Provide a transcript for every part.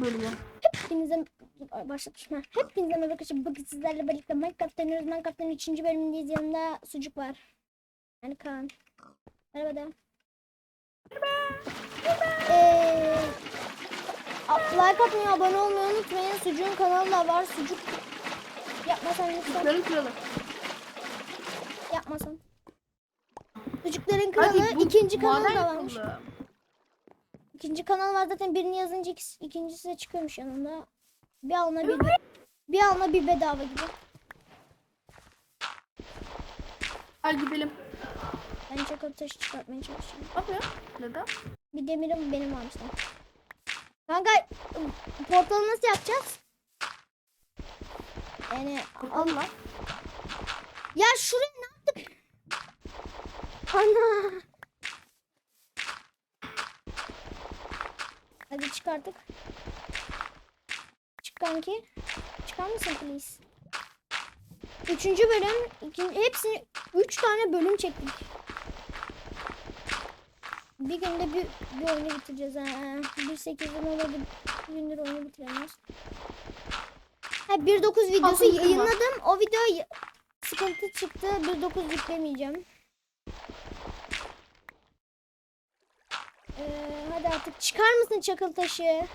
bölümü. Hepinize Ay, başlatmışım. ha. Hepinize merhaba arkadaşlar. Bugün sizlerle birlikte Minecraft deniyoruz. Minecraft'ın 3. bölümündeyiz. Yanında sucuk var. Yani Kaan. Merhaba de. Ee, a- like atmayı, abone olmayı unutmayın. Sucuğun kanalı da var. Sucuk yapmasan lütfen. Çocukların kralı. Yapmasan. Sucukların kanalı Hadi bu ikinci kanalı da varmış. kralı. İkinci kanal var zaten birini yazınca ikincisi de çıkıyormuş yanında. Bir alına bir bir alına bir bedava gibi. Gel gidelim. Ben çakıl taşı çıkartmaya çalışıyorum. Yapıyor? Neden? Bir demirim benim varmış lan. Kanka portalı nasıl yapacağız? Yani Allah. ya şuraya ne yaptık? Ana. Hadi çıkardık. Çık kanki. Çıkar mısın please? Üçüncü bölüm. Ikinci, hepsini üç tane bölüm çektik. Bir günde bir, bir oyunu bitireceğiz. Ha. Bir sekizden olmadı. Bir gündür oyunu bitiremiyoruz. Ha 1.9 videosu Aklım yayınladım. O video sıkıntı çıktı. 1.9 yüklemeyeceğim. Artık çıkar mısın çakıl taşı?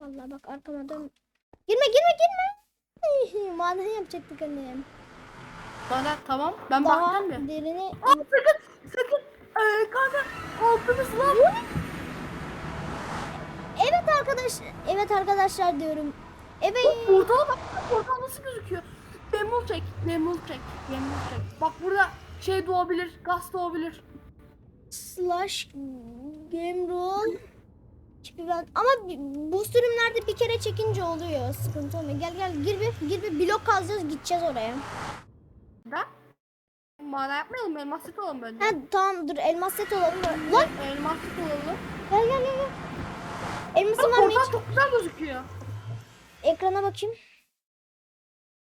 Vallahi bak arkama dön. Girme girme girme. Maden yapacaktık annem. Bana tamam. Ben Daha bakacağım bir. derini Aa, sakın sakın. Ee, kanka altımız lan. Evet arkadaş evet arkadaşlar diyorum. Evet. Portala bak. Portal nasıl gözüküyor? Demol çek. Demol çek. Demol çek. Bak burada şey doğabilir. Gaz doğabilir. Slash game ben ama bu sürümlerde bir kere çekince oluyor. Sıkıntı olmuyor. Gel gel gir bir gir bir blok kazacağız gideceğiz oraya. Da. Maden yapmayalım. Elmas set olalım bence. Ha tamam dur elmas set olalım. da- Lan Elmas set olalım. gel gel gel. gel. Elmasın Bak var mı hiç? çok güzel gözüküyor. Ekrana bakayım.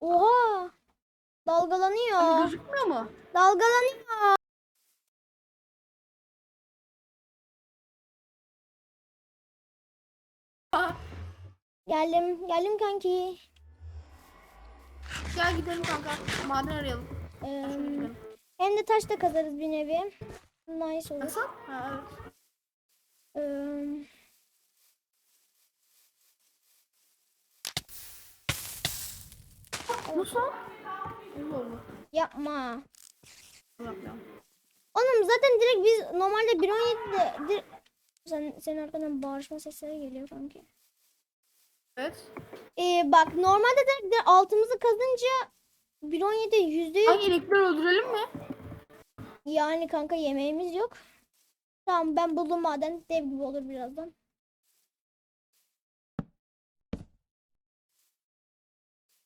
Oha. Dalgalanıyor. Hani gözükmüyor mu? Dalgalanıyor. Geldim. Geldim kanki. Gel gidelim kanka. Maden arayalım. Ee, hem de taş da kazarız bir nevi. Nice olur. Nasıl? Ha, evet. Ee, Nasıl? Yapma. Oğlum zaten direkt biz normalde 1.17'de dir- sen, senin arkadan bağırışma sesleri geliyor kanki. Evet. Ee, bak normalde direkt, direkt altımızı kazınca 1.17 yüzde Hangi inekleri öldürelim mi? yani kanka yemeğimiz yok. Tamam ben buldum maden dev gibi olur birazdan.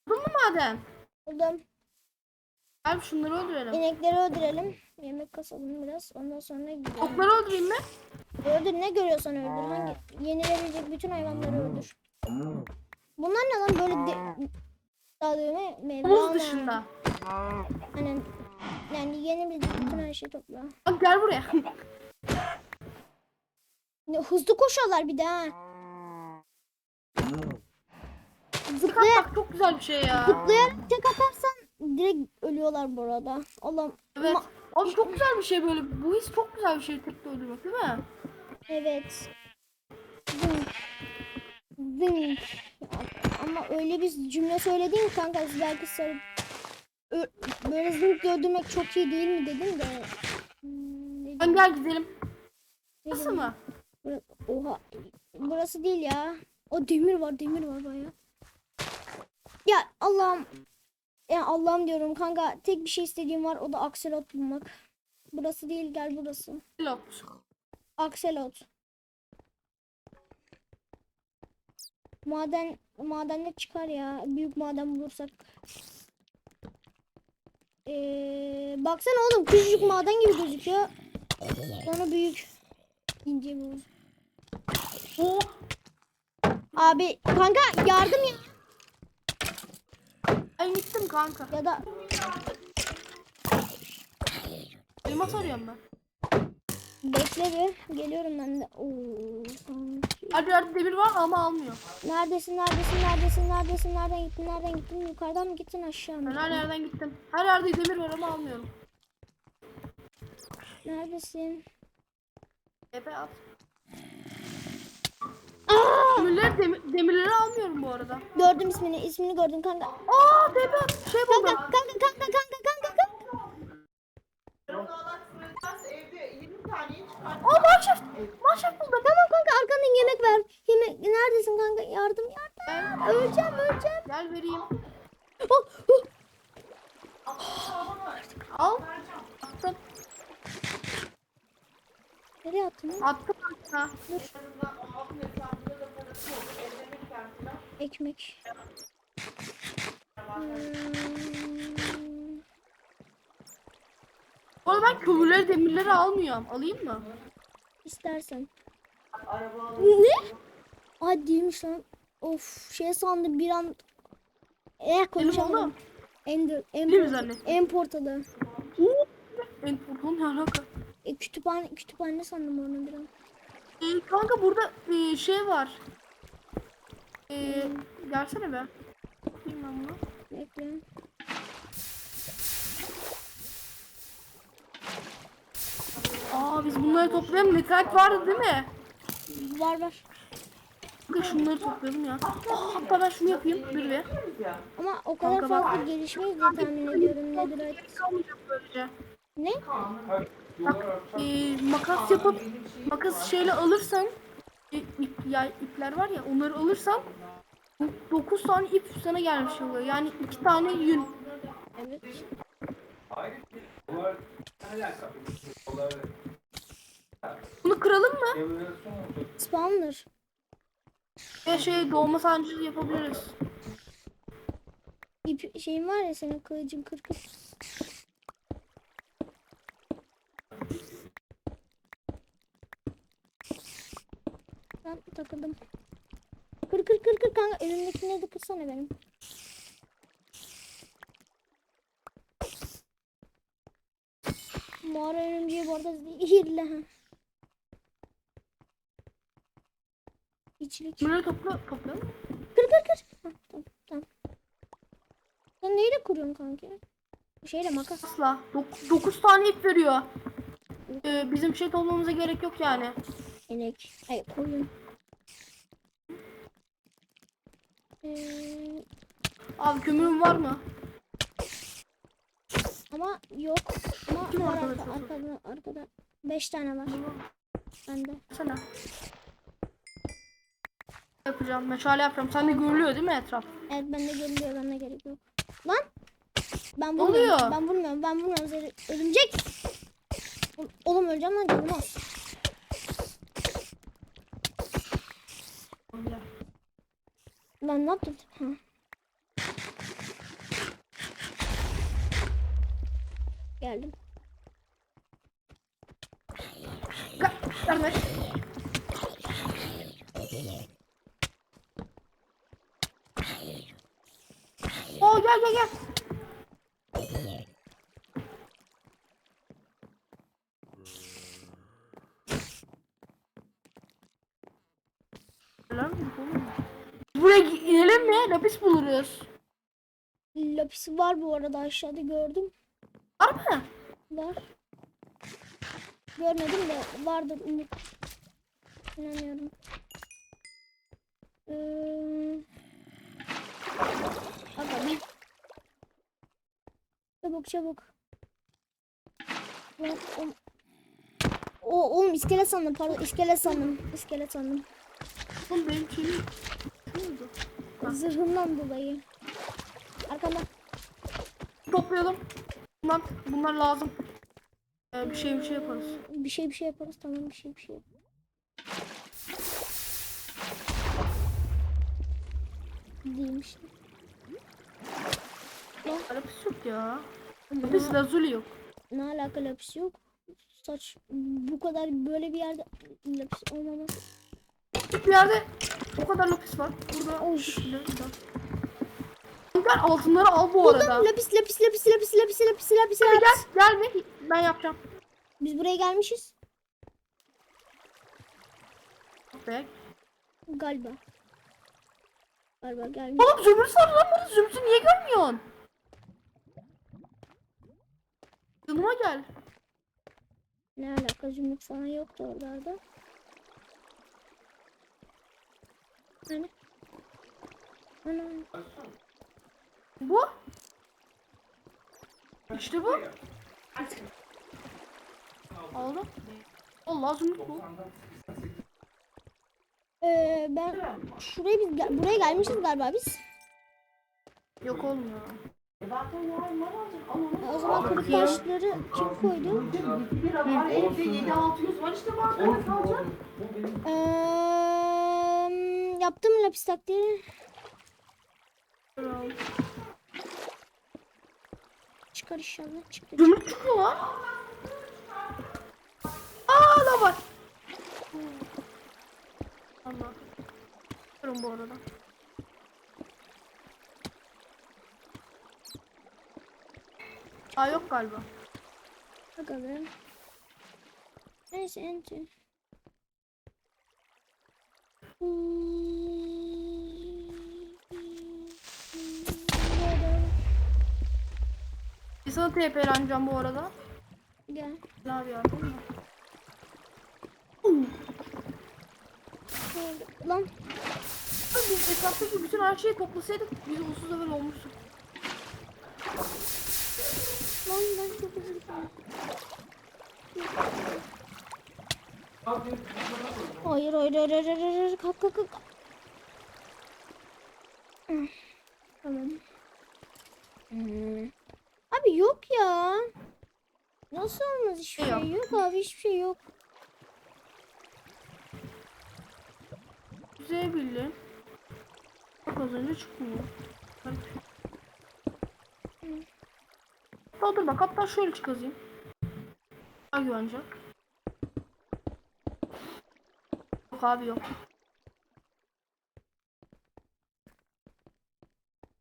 Buldun mu maden? Buldum. Abi şunları öldürelim. İnekleri öldürelim. Yemek kasalım biraz. Ondan sonra gidelim. Okları öldüreyim mi? Öldür ne görüyorsan öldür. Hangi yenilebilecek bütün hayvanları öldür. Bunlar ne lan böyle de, daha dövme meyve. Havuz ana. dışında. Hani yani yenebilecek bütün her şeyi topla. Bak gel buraya. Ne, hızlı koşuyorlar bir de ha. Dikkat Zıplaya, bak çok güzel bir şey ya. zıplayarak tek atarsan direkt ölüyorlar bu arada. Allah'ım. Evet. Ma- Abi çok güzel bir şey böyle. Bu his çok güzel bir şey tekte öldürmek değil mi? Evet. Zınk. Zınk. Ama öyle bir cümle söyledin ki kanka belki sarı... Ö- Böyle zınk öldürmek çok iyi değil mi dedim de. Hmm, Ben gel gidelim. Nasıl mı? Oha. Burası değil ya. O demir var demir var baya. Ya Allah'ım. Ya Allah'ım diyorum kanka tek bir şey istediğim var o da akselot bulmak. Burası değil gel burası. Pilot. Akselot. Maden madenle çıkar ya. Büyük maden bulursak. Ee, baksana oğlum küçücük maden gibi gözüküyor. Sonra büyük. İnce bu. Abi kanka yardım ya. Ben gittim kanka. Ya da Elmas arıyorum ben. Bekle bir. Geliyorum ben de. Oo. Her yerde demir var ama almıyor. Neredesin, neredesin, neredesin, neredesin, nereden gittin, nereden gittin? Yukarıdan mı gittin, aşağı mı? Ben her yerden gittim. Her yerde demir var ama almıyorum. Neredesin? Epe at. Demirleri, demir- demirleri almıyorum bu arada. Gördüm ismini, ismini gördüm kanka. Aa tepe at. Şey Kanka, buldum. kanka, kanka, kanka, kanka, kanka. evde 20 tane çıkar. Aa manşef. Manşef buldum. Tamam kanka arkandan yemek ver. Yemek neredesin kanka? Yardım yardım. Gel, Öleceğim öleceğim. gel vereyim. Oh, oh. Al. Attım. Nereye attın? Attım aşağı. Ekmek. Hmm. Bu arada ben kömürleri demirleri almıyorum. Alayım mı? İstersen. Ne? Aa değilmiş lan. Of şey sandım bir an. Eh konuşamadım. oğlum. Ender, en, Değil mi porta- zannet? en portalı. En pardon ne alaka? E, kütüphane, kütüphane sandım onu bir an. Ee, kanka burada e, şey var. Ee, gelsene be. Bakayım ben bunu. Bekle. Aa biz bunları toplayalım. Nitrat vardı değil mi? Var var. Kanka şunları toplayalım ya. Aa, hatta ben şunu yapayım. Dur be. Ama o kadar Kanka bak- fazla gelişmeyiz diye tahmin ediyorum nedir böylece. Ne? Bak e, makas yapıp makas şeyle alırsan ip, ya, ipler var ya onları alırsan 9 tane ip sana gelmiş oluyor. Yani 2 tane yün. Evet. Bunu kıralım mı? Spawner. Ve şey doğma sancı yapabiliriz. İp şeyin var ya senin kılıcın kır Ben takıldım. Kır kır kır kır kanka elimdekini de kırsana benim. Mağara örümceği bu arada zehirli ha. İçlik. Bunları topla toplayalım. Kır kır kır. Hah, tamam tamam. Sen neyle kuruyorsun kanki? Şeyle makas. Asla. 9 tane ip veriyor. Ee, bizim şey toplamamıza gerek yok yani. İnek. Ay koyun. Ee, Abi kömürün var mı? ama yok. Ama Kim var arkadaş arka, olsun? arkada, arkada. Beş tane var. Bende. Sana. Yapacağım. Meşale yapacağım. Sen de görülüyor değil mi etraf? Evet bende geliyor. Bende gerek yok. Lan. Ben vurmuyorum. oluyor? Ben vurmuyorum. Ben vurmuyorum. Zeri- Örümcek. Oğlum- Oğlum öleceğim lan canım az. Ben ne yaptım? Ha. Geldim. Gel, Kardeş. Oo gel gel gel. Lan, Buraya inelim mi? Lapis buluruz. Lapisi var bu arada aşağıda gördüm. Var mı? Var. Görmedim de vardır umut. İnanıyorum. Ee... Bir. Çabuk çabuk. Lan, o, o, oğlum iskelet sandım pardon iskelet sandım. İskelet sandım. Oğlum benim. Ne oldu? Zırhından dolayı. Arkamda. Toplayalım. Bunlar, bunlar lazım. Ee, bir şey bir şey yaparız. Bir şey bir şey yaparız tamam bir şey bir şey. Değilmiş. Lapis yok ya. Lapis lazuli yok. ne alaka lapis yok. Saç bu kadar böyle bir yerde lapis olmaması. Bir yerde o kadar lapis var. Burada var. Gel altınları al bu arada. Lapis lapis lapis lapis lapis lapis lapis lapis. gel, gel mi? Ben yapacağım. Biz buraya gelmişiz. köpek. Galiba. Galiba gelmiş. Oğlum zümrüt var lan burada. Zümrüt'ü niye görmüyorsun? Yanıma gel. Ne alaka zümrüt falan yoktu oralarda. Hani? Ana. Bu. İşte bu. Aldım. Allah zümrüt bu. Ee, ben şuraya biz gel- buraya gelmişiz galiba biz. Yok oğlum ya. O zaman kırık taşları kim koydu? bir var evde 7-600 var işte bankada kalacak. Ee, yaptım lapis taktiği. Çıkar inşallah. Çıktı. Zümrüt çıkıyor lan. Aa la var. Allah. Çıkarım bu arada. Aa yok galiba. Bakalım. Neyse enter. Bir sana TP'leneceğim bu arada. Gel. Ne mı? Lan Biz etraftaki bütün her şeyi toplasaydık biz ulusuz level olmuştuk. lan ben çok dilerim. Hayır hayır hayır hayır hayır hayır kalk kalk kalk. Hmm, Tamam. Hmm. Yok ya. Nasıl olmaz hiçbir Ne yok? şey yok abi hiçbir şey yok. Güzel bildi. Bak az önce çıkmıyor. Hatta bak hatta şöyle çıkazayım. Daha güvence. Yok abi yok.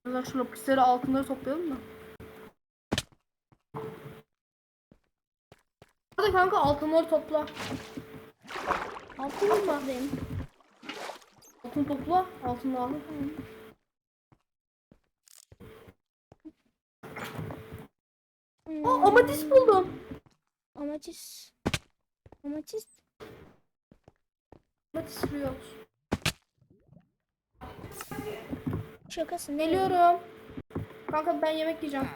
Biraz şu lapisleri altınları toplayalım da. Kanka altınları topla. Altın mı toplayayım? Altın topla. Altın al. Hmm. Aa amatist buldum. Amatist. Amatist. Amatist Riot. Şakasın. Geliyorum. Kanka ben yemek yiyeceğim.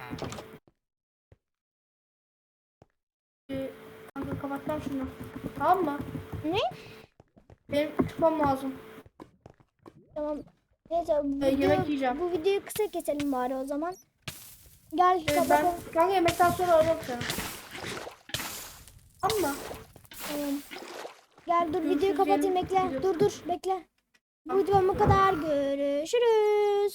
Ee, kanka kapatacağım şunu. Tamam mı? Ne? Benim çıkmam lazım. Tamam. Neyse bu, Ee, video- yemek yiyeceğim. bu videoyu kısa keselim bari o zaman. Gel Ee, kapatalım. ben kanka yemekten sonra ararım seni. Tamam mı? Tamam. Gel dur Görüşürüz, videoyu kapatayım bekle. Dur dur bekle. Bu videom bu kadar. Görüşürüz.